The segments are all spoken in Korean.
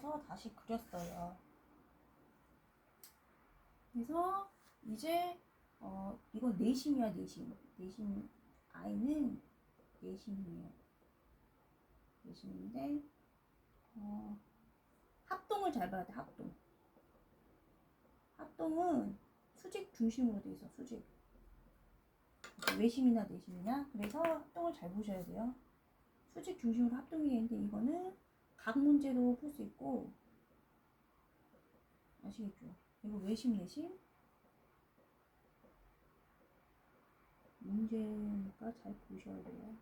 그려서 다시 그렸어요. 그래서 이제 어 이건 내심이야 내심. 내심 아이는 내심이에요. 내심인데 어 합동을 잘 봐야 돼 합동. 합동은 수직 중심으로 돼 있어 수직. 외심이나 내심이나 그래서 합동을 잘 보셔야 돼요. 수직 중심으로 합동이 되는데 이거는 각 문제로 풀 수 있고 아시겠죠? 이거 외심 내심 문제니까 잘 보셔야 돼요.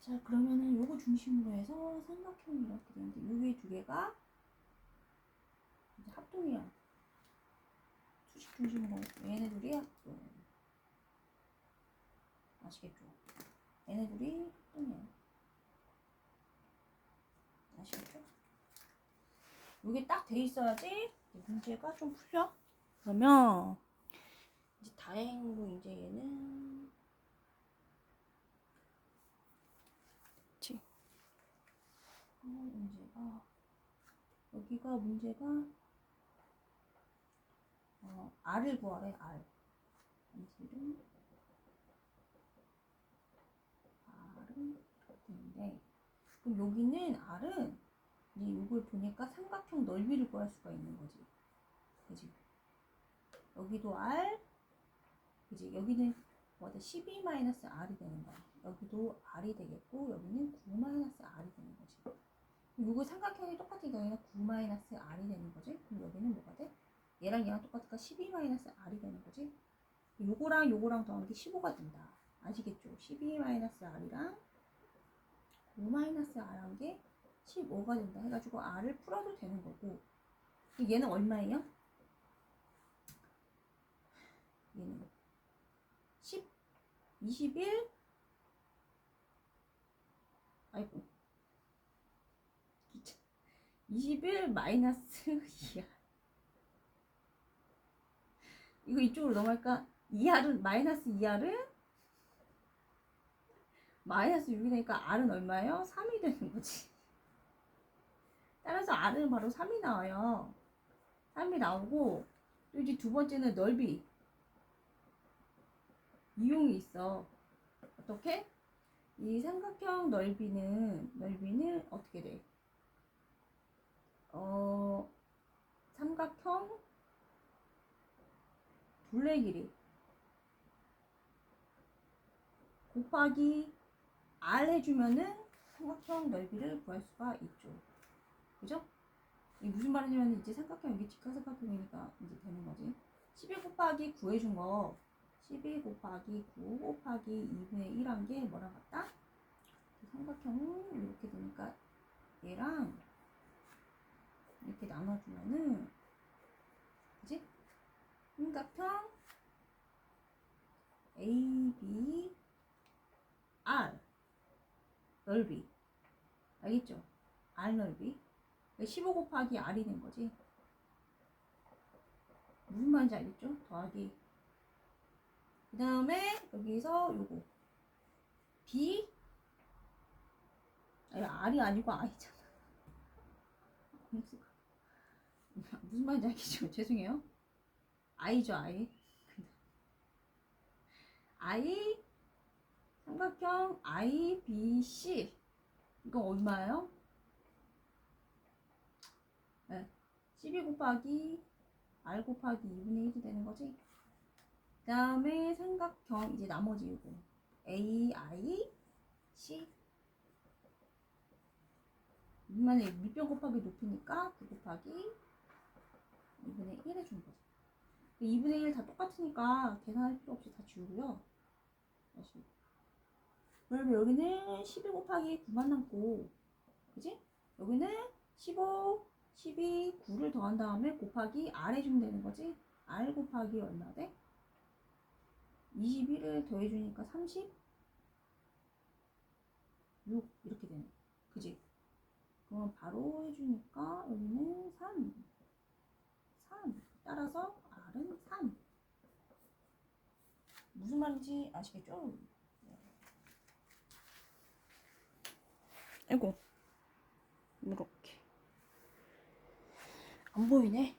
자 그러면은 요거 중심으로 해서 삼각형이 이렇게 되는데 요게 두 개가 이제 합동이야. 수직 중심으로 얘네 둘이 합동. 아시겠죠? 얘네 둘이 합동이에요. 아시겠죠? 이게 딱 돼 있어야지 문제가 좀 풀려. 그러면 이제 다행으로 이제 얘는 그치? 어, 문제가 여기가 문제가 어, R을 구하래 R 문제를 R은 이렇게 되는데 그럼 여기는 R은 이제 이걸 보니까 삼각형 넓이를 구할 수가 있는 거지. 그지? 여기도 R, 그지? 여기는 뭐다 12-R이 되는 거야. 여기도 R이 되겠고, 여기는 9-R이 되는 거지. 이거 삼각형이 똑같으니까 여기는 9-R이 되는 거지. 그럼 여기는 뭐가 돼? 얘랑 얘랑 똑같으니까 12-R이 되는 거지. 요거랑 요거랑 더한 게 15가 된다. 아시겠죠? 12-R이랑 5-R한 게 15가 된다 해가지고 R을 풀어도 되는 거고 얘는 얼마예요? 얘는 10, 21 아이고 21 마이너스 2R 이거 이쪽으로 넘어갈까? 2R은 마이너스 2R은 마이너스 6이 되니까 R은 얼마예요? 3이 되는 거지 따라서 R은 바로 3이 나와요. 3이 나오고 또 이제 두 번째는 넓이 이용이 있어. 어떻게? 이 삼각형 넓이는 넓이는 어떻게 돼? 어 삼각형 둘레 길이 곱하기 R 해주면은 삼각형 넓이를 구할 수가 있죠. 그죠? 이 무슨 말이냐면 이제 삼각형 여기 직각삼각형이니까 이제 되는 거지. 12 곱하기 9 해준 거 12 곱하기 9 곱하기 2분의 1 한 게 뭐랑 같다? 삼각형은 이렇게 되니까 얘랑 이렇게 나눠주면은 그지? 삼각형 A, B, R 넓이 알겠죠? R 넓이 15 곱하기 R이 된 거지. 무슨 말인지 알겠죠? 더하기. 그 다음에 여기서 요거. B. 아니, R이 아니고 I잖아. 무슨 말인지 알겠죠? 죄송해요. I죠, I. I. 삼각형 I, B, C. 이거 얼마예요? 12 곱하기 R 곱하기 2분의 1이 되는 거지. 그 다음에 삼각형 이제 나머지 이거 A, I, C 이만에 밑변 곱하기 높이니까 9 곱하기 2분의 1 해준 거지. 2분의 1 다 똑같으니까 계산할 필요 없이 다 지우고요. 다시. 그러면 여기는 12 곱하기 9만 남고, 그지? 여기는 15, 12, 9를 더한 다음에 곱하기 R 해주면 되는 거지? R 곱하기 얼마 돼? 21을 더해주니까 36 이렇게 되네. 그지? 그러면 바로 해주니까 여기는 3. 3. 따라서 R은 3. 무슨 말인지 아시겠죠? 아이고. 이렇게 안 보이네